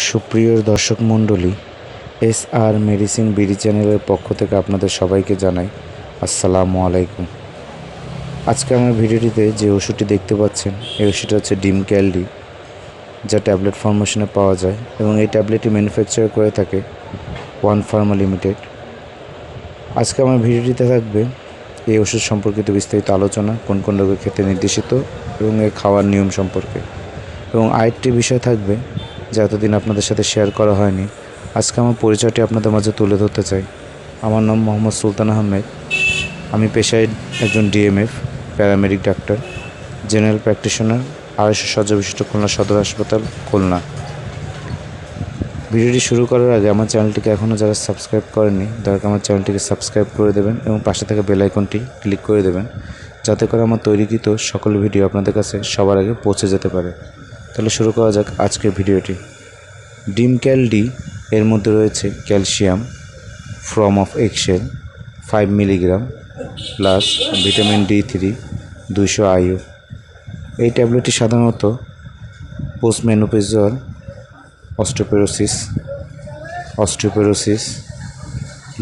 সুপ্রিয় দর্শক মণ্ডলী এস আর মেডিসিন বিডি চ্যানেলের পক্ষ থেকে আপনাদের সবাইকে জানাই আসসালামু আলাইকুম। আজকে আমার ভিডিওটিতে যে ওষুধটি দেখতে পাচ্ছেন, এই ওষুধটা হচ্ছে ডিম ক্যালডি, যা ট্যাবলেট ফরমেশনে পাওয়া যায় এবং এই ট্যাবলেটটি ম্যানুফ্যাকচার করে থাকে ওয়ান ফার্মা লিমিটেড। আজকে আমার ভিডিওটিতে থাকবে এই ওষুধ সম্পর্কিত বিস্তারিত আলোচনা, কোন কোন রোগের ক্ষেত্রে নির্দেশিত এবং এর খাওয়ার নিয়ম সম্পর্কে। এবং আরেকটি বিষয় থাকবে যা এতদিন আপনাদের সাথে শেয়ার করা হয়নি, আজকে আমার পরিচয়টি আপনাদের মাঝে তুলে ধরতে চাই। আমার নাম মোহাম্মদ সুলতান আহমেদ। আমি পেশায় একজন DMF paramedic doctor general practitioner আড়াইশো শয্যা বিশিষ্ট খুলনা সদর হাসপাতাল, খুলনা। ভিডিওটি শুরু করার আগে আমার চ্যানেলটিকে এখনও যারা সাবস্ক্রাইব করেনি দয়া করে আমার চ্যানেলটিকে সাবস্ক্রাইব করে দেবেন এবং পাশে থাকা বেল আইকনটি ক্লিক করে দেবেন, যাতে করে আমার তৈরিকৃত সকল ভিডিও আপনাদের কাছে সবার আগে পৌঁছে যেতে পারে। তাহলে শুরু করা যাক আজকের ভিডিওটি। ডিম ক্যাল ডি এর মধ্যে রয়েছে calcium from of excel five milligram plus vitamin D three দুইশো আইউ এই ট্যাবলেটটি সাধারণত postmenopausal osteoporosis osteoporosis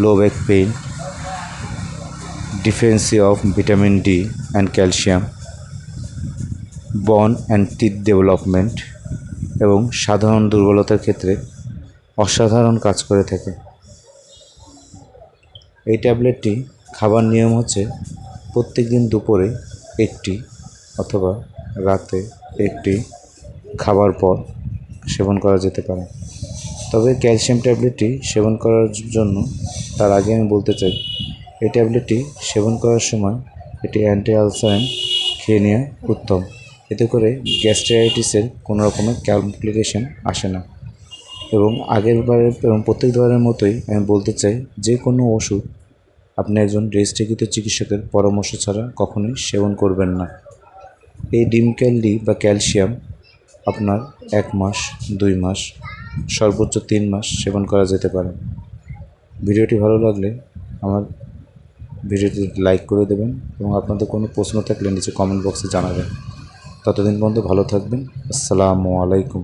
low back pain deficiency of vitamin D and calcium bone and teeth development এবং সাধারণ দুর্বলতার ক্ষেত্রে অসাধারণ কাজ করে থাকে। এই ট্যাবলেটটি খাবার নিয়ম হচ্ছে প্রত্যেক দিন দুপুরে একটি অথবা রাতে একটি খাবার পর সেবন করা যেতে পারে। তবে ক্যালসিয়াম ট্যাবলেটটি সেবন করার জন্য তার আগে আমি বলতে চাই, এই ট্যাবলেটটি সেবন করার সময় এটি অ্যান্টি আলসারেন খেয়ে নেওয়া উত্তম। এতে করে গ্যাস্ট্রাইটিসের কোনো রকমের কমপ্লিকেশন আসে না। এবং আগের বারের এবং প্রত্যেকবারের মতোই আমি বলতে চাই, যে কোনো ওষুধ আপনি একজন রেজিস্ট্রিকৃত চিকিৎসকের পরামর্শ ছাড়া কখনোই সেবন করবেন না। এই ডিম ক্যালডি বা ক্যালসিয়াম আপনার এক মাস, দুই মাস, সর্বোচ্চ তিন মাস সেবন করা যেতে পারে। ভিডিওটি ভালো লাগলে আমার ভিডিওটি লাইক করে দেবেন এবং আপনাদের কোনো প্রশ্ন থাকলে নিচে কমেন্ট বক্সে জানাবেন। ততদিন বন্ধু ভালো থাকবেন। আসসালামু আলাইকুম।